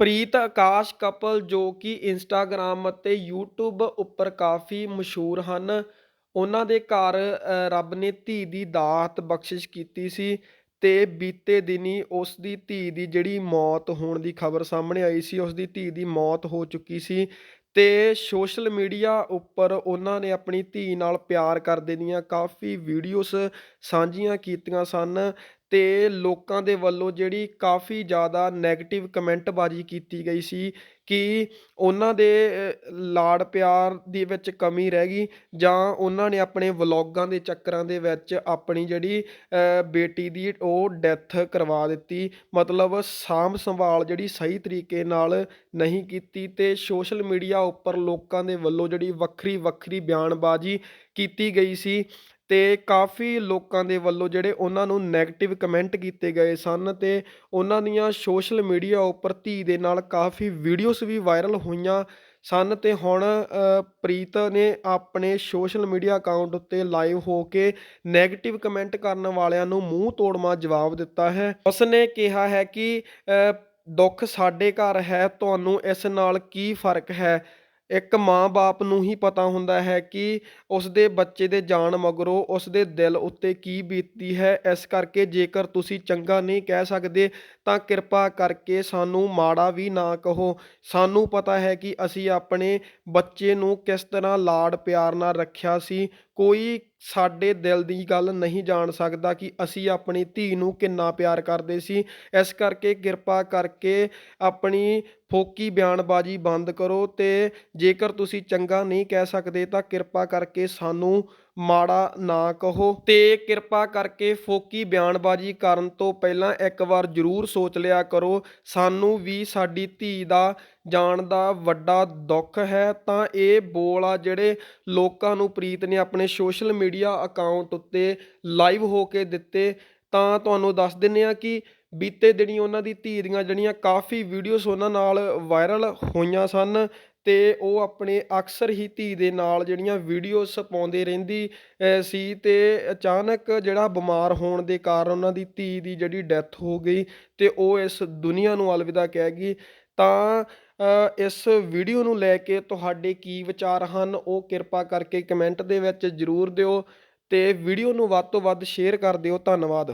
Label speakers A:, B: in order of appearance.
A: ਪ੍ਰੀਤ ਆਕਾਸ਼ couple ਜੋ ਕਿ Instagram ਅਤੇ YouTube ਉੱਪਰ ਕਾਫੀ ਮਸ਼ਹੂਰ ਹਨ। ਉਹਨਾਂ ਦੇ ਘਰ ਰੱਬ ਨੇ ਧੀ ਦੀ ਦਾਤ ਬਖਸ਼ਿਸ਼ ਕੀਤੀ ਸੀ ਤੇ ਬੀਤੇ ਦਿਨੀ ਉਸ ਦੀ ਧੀ ਦੀ ਜਿਹੜੀ ਮੌਤ ਹੋਣ ਦੀ ਖਬਰ ਸਾਹਮਣੇ ਆਈ ਸੀ, ਉਸ ਦੀ ਧੀ ਦੀ ਮੌਤ ਹੋ ਚੁੱਕੀ ਸੀ ਤੇ ਸੋਸ਼ਲ ਮੀਡੀਆ ਉੱਪਰ ਉਹਨਾਂ ਨੇ ਆਪਣੀ ਧੀ ਨਾਲ ਪਿਆਰ ਕਰਦੇ ਦੀਆਂ ਕਾਫੀ ਵੀਡੀਓਜ਼ ਸਾਂਝੀਆਂ ਕੀਤੀਆਂ ਸਨ ਤੇ ਲੋਕਾਂ ਦੇ ਵੱਲੋਂ ਜਿਹੜੀ ਕਾਫੀ ਜ਼ਿਆਦਾ ਨੈਗੇਟਿਵ ਕਮੈਂਟਬਾਜ਼ੀ ਕੀਤੀ ਗਈ ਸੀ ਕਿ ਉਹਨਾਂ ਦੇ ਅ, ਲਾਡ ਪਿਆਰ ਦੇ ਵਿੱਚ ਕਮੀ ਰਹਿ ਗਈ ਜਾਂ ਉਹਨਾਂ ਨੇ ਆਪਣੇ ਵਲੋਗਾਂ ਦੇ ਚੱਕਰਾਂ ਦੇ ਵਿੱਚ ਆਪਣੀ ਜਿਹੜੀ ਬੇਟੀ ਦੀ ਉਹ ਡੈਥ ਕਰਵਾ ਦਿੱਤੀ। ਮਤਲਬ ਸਾਂਭ ਸੰਭਾਲ ਜਿਹੜੀ ਸਹੀ ਤਰੀਕੇ ਨਾਲ ਨਹੀਂ ਕੀਤੀ ਅਤੇ ਸੋਸ਼ਲ ਮੀਡੀਆ ਉੱਪਰ ਲੋਕਾਂ ਦੇ ਵੱਲੋਂ ਜਿਹੜੀ ਵੱਖਰੀ ਵੱਖਰੀ ਬਿਆਨਬਾਜ਼ੀ ਕੀਤੀ ਗਈ ਸੀ। ਤੇ ਕਾਫੀ ਲੋਕਾਂ ਦੇ ਵੱਲੋਂ ਜਿਹੜੇ ਉਹਨਾਂ ਨੂੰ ਨੈਗੇਟਿਵ ਕਮੈਂਟ ਕੀਤੇ ਗਏ ਸਨ ਅਤੇ ਉਹਨਾਂ ਦੀਆਂ ਸੋਸ਼ਲ ਮੀਡੀਆ ਉੱਪਰ ਧੀ ਦੇ ਨਾਲ ਕਾਫੀ ਵੀਡੀਓਜ਼ ਵੀ ਵਾਇਰਲ ਹੋਈਆਂ ਸਨ ਅਤੇ ਹੁਣ ਪ੍ਰੀਤ ਨੇ ਆਪਣੇ ਸੋਸ਼ਲ ਮੀਡੀਆ ਅਕਾਊਂਟ ਉੱਤੇ ਲਾਈਵ ਹੋ ਕੇ ਨੈਗੇਟਿਵ ਕਮੈਂਟ ਕਰਨ ਵਾਲਿਆਂ ਨੂੰ ਮੂੰਹ ਤੋੜਮਾ ਜਵਾਬ ਦਿੱਤਾ ਹੈ। ਉਸ ਨੇ ਕਿਹਾ ਹੈ ਕਿ ਦੁੱਖ ਸਾਡੇ ਘਰ ਹੈ, ਤੁਹਾਨੂੰ ਇਸ ਨਾਲ ਕੀ ਫ਼ਰਕ ਹੈ? ਇੱਕ ਮਾਂ-ਬਾਪ ਨੂੰ ਹੀ ਪਤਾ ਹੁੰਦਾ ਹੈ ਕਿ ਉਸ ਦੇ ਬੱਚੇ ਦੇ ਜਾਣ ਮਗਰੋਂ ਉਸ ਦੇ ਦਿਲ ਉੱਤੇ ਕੀ ਬੀਤਦੀ ਹੈ। ਇਸ ਕਰਕੇ ਜੇਕਰ ਤੁਸੀਂ ਚੰਗਾ ਨਹੀਂ ਕਹਿ ਸਕਦੇ, ਤਾਂ ਕਿਰਪਾ ਕਰਕੇ ਸਾਨੂੰ ਮਾੜਾ ਵੀ ਨਾ ਕਹੋ। ਸਾਨੂੰ ਪਤਾ ਹੈ ਕਿ ਅਸੀਂ ਆਪਣੇ ਬੱਚੇ ਨੂੰ ਕਿਸ ਤਰ੍ਹਾਂ ਲਾਡ ਪਿਆਰ ਨਾਲ ਰੱਖਿਆ ਸੀ। ਕੋਈ ਸਾਡੇ ਦਿਲ ਦੀ ਗੱਲ ਨਹੀਂ ਜਾਣ ਸਕਦਾ ਕਿ ਅਸੀਂ ਆਪਣੀ ਧੀ ਨੂੰ ਕਿੰਨਾ ਪਿਆਰ ਕਰਦੇ ਸੀ। ਇਸ ਕਰਕੇ ਕਿਰਪਾ ਕਰਕੇ ਆਪਣੀ ਫੋਕੀ ਬਿਆਨਬਾਜ਼ੀ ਬੰਦ ਕਰੋ ਤੇ ਜੇਕਰ ਤੁਸੀਂ ਚੰਗਾ ਨਹੀਂ ਕਹਿ ਸਕਦੇ ਤਾਂ ਕਿਰਪਾ ਕਰਕੇ ਸਾਨੂੰ ਮਾੜਾ ਨਾ ਕਹੋ ਤੇ ਕਿਰਪਾ ਕਰਕੇ ਫੋਕੀ ਬਿਆਨਬਾਜ਼ੀ ਕਰਨ ਤੋਂ ਪਹਿਲਾਂ ਇੱਕ ਵਾਰ ਜ਼ਰੂਰ ਸੋਚ ਲਿਆ ਕਰੋ। ਸਾਨੂੰ ਵੀ ਸਾਡੀ ਧੀ ਦਾ ਜਾਣ ਦਾ ਵੱਡਾ ਦੁੱਖ ਹੈ ਤਾਂ ਇਹ ਬੋਲ ਆ ਜਿਹੜੇ ਲੋਕਾਂ ਨੂੰ ਪ੍ਰੀਤ ਨੇ ਆਪਣੇ ਸੋਸ਼ਲ ਮੀਡੀਆ ਅਕਾਊਂਟ ਉੱਤੇ ਲਾਈਵ ਹੋ ਕੇ ਦਿੱਤੇ। ਤਾਂ ਤੁਹਾਨੂੰ ਦੱਸ ਦਿੰਨੇ ਆ ਕਿ ਬੀਤੇ ਦਿਨੀ ਉਹਨਾਂ ਦੀ ਧੀ ਦੀਆਂ ਜਿਹੜੀਆਂ ਕਾਫੀ ਵੀਡੀਓਜ਼ ਉਹਨਾਂ ਨਾਲ ਵਾਇਰਲ ਹੋਈਆਂ ਸਨ ਤੇ ਉਹ ਆਪਣੇ ਅਕਸਰ ਹੀ ਧੀ ਦੇ ਨਾਲ ਜਿਹੜੀਆਂ ਵੀਡੀਓਜ਼ ਪਾਉਂਦੇ ਰਹਿੰਦੀ ਸੀ ਤੇ ਅਚਾਨਕ ਜਿਹੜਾ ਬਿਮਾਰ ਹੋਣ ਦੇ ਕਾਰਨ ਉਹਨਾਂ ਦੀ ਧੀ ਦੀ ਜਿਹੜੀ ਡੈਥ ਹੋ ਗਈ ਤੇ ਉਹ ਇਸ ਦੁਨੀਆ ਨੂੰ ਅਲਵਿਦਾ ਕਹਿ ਗਈ। ਤਾਂ ਇਸ ਵੀਡੀਓ ਨੂੰ ਲੈ ਕੇ ਤੁਹਾਡੇ ਕੀ ਵਿਚਾਰ ਹਨ ਉਹ ਕਿਰਪਾ ਕਰਕੇ ਕਮੈਂਟ ਦੇ ਵਿੱਚ ਜ਼ਰੂਰ ਦਿਓ। ਅਤੇ ਵੀਡੀਓ ਨੂੰ ਵੱਧ ਤੋਂ ਵੱਧ ਸ਼ੇਅਰ ਕਰ ਦਿਓ। ਧੰਨਵਾਦ।